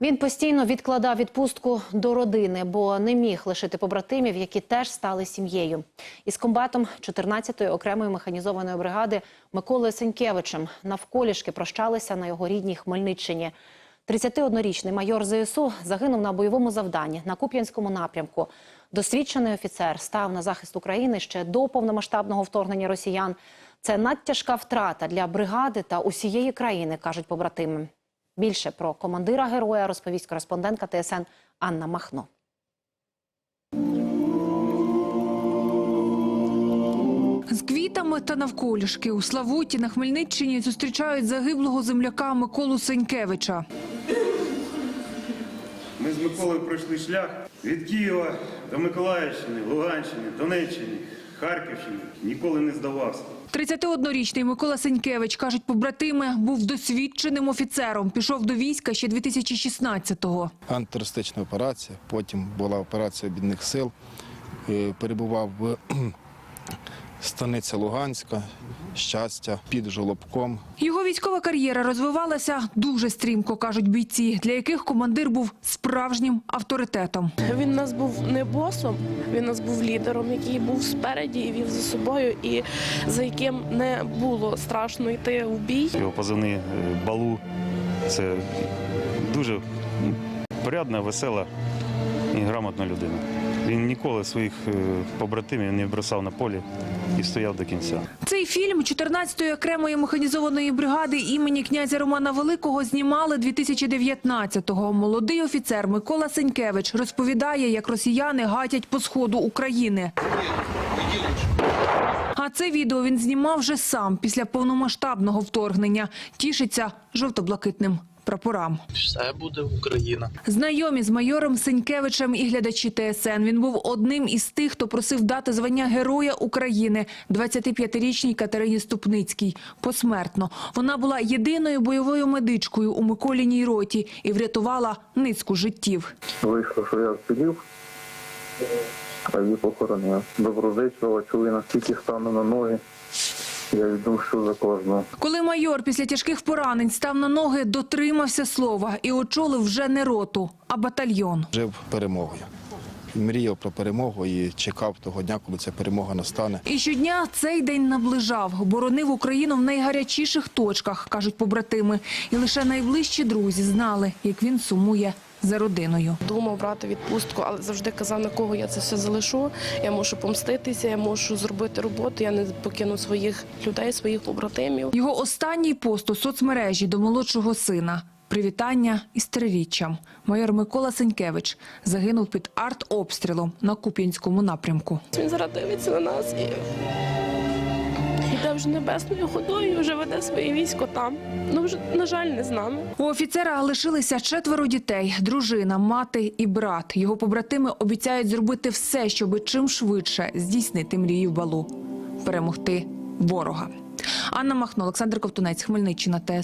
Він постійно відкладав відпустку до родини, бо не міг лишити побратимів, які теж стали сім'єю. Із комбатом 14-ї окремої механізованої бригади Миколою Сенькевичем навколішки прощалися на його рідній Хмельниччині. 31-річний майор ЗСУ загинув на бойовому завданні на Куп'янському напрямку. Досвідчений офіцер став на захист України ще до повномасштабного вторгнення росіян. Це надтяжка втрата для бригади та усієї країни, кажуть побратими. Більше про командира героя розповість кореспондентка ТСН Анна Махно. З квітами та навколішки у Славуті на Хмельниччині зустрічають загиблого земляка Миколу Сенькевича. Ми з Миколою пройшли шлях від Києва до Миколаївщини, Луганщини, Донеччини, Харківщини. Ніколи не здавався. 31-річний Микола Сенькевич, кажуть побратими, був досвідченим офіцером. Пішов до війська ще 2016-го. антитерористична операція, потім була операція бідних сил. Е, Перебував в станиця Луганська, щастя, під Жолобком. Його військова кар'єра розвивалася дуже стрімко, кажуть бійці, для яких командир був справжнім авторитетом. Він нас був не босом, він нас був лідером, який був спереді і вів за собою, і за яким не було страшно йти в бій. Його позивний е, Балу. Це дуже порядна, весела і грамотна людина. Він ніколи своїх е, побратимів не бросав на полі і стояв до кінця. Цей фільм 14-ї окремої механізованої бригади імені князя Романа Великого знімали 2019-го. Молодий офіцер Микола Сенькевич розповідає, як росіяни гатять по сходу України. А це відео він знімав вже сам після повномасштабного вторгнення. Тішиться жовто-блакитним прапорам. Все буде Україна. Знайомі з майором Сенькевичем і глядачі ТСН. Він був одним із тих, хто просив дати звання Героя України 25-річній Катерині Ступницькій. Посмертно. Вона була єдиною бойовою медичкою у Миколіній роті і врятувала низку життів. Вийшло, що я вцілів, а її похоронив. Доброзичливо, чули, наскільки стану на ноги. Я віддумшу за кожного. Коли майор після тяжких поранень став на ноги, дотримався слова і очолив вже не роту, а батальйон. Жив перемогою. Мріяв про перемогу і чекав того дня, коли ця перемога настане. І щодня цей день наближав. Боронив Україну в найгарячіших точках, кажуть побратими. І лише найближчі друзі знали, як він сумує за родиною. Думав брати відпустку, але завжди казав, на кого я це все залишу. Я мушу помститися, я мушу зробити роботу. Я не покину своїх людей, своїх побратимів. Його останній пост у соцмережі до молодшого сина. Привітання із триріччям. Майор Микола Сенькевич загинув під артобстрілом на Куп'янському напрямку. Він зараз дивиться на нас і йде вже небесною ходою, вже веде своє військо там. Ну вже на жаль, не з нами. У офіцера лишилися четверо дітей: дружина, мати і брат. Його побратими обіцяють зробити все, щоб чим швидше здійснити мрію балу, перемогти ворога. Анна Махно, Олександр Ковтунець, Хмельниччина, ТС.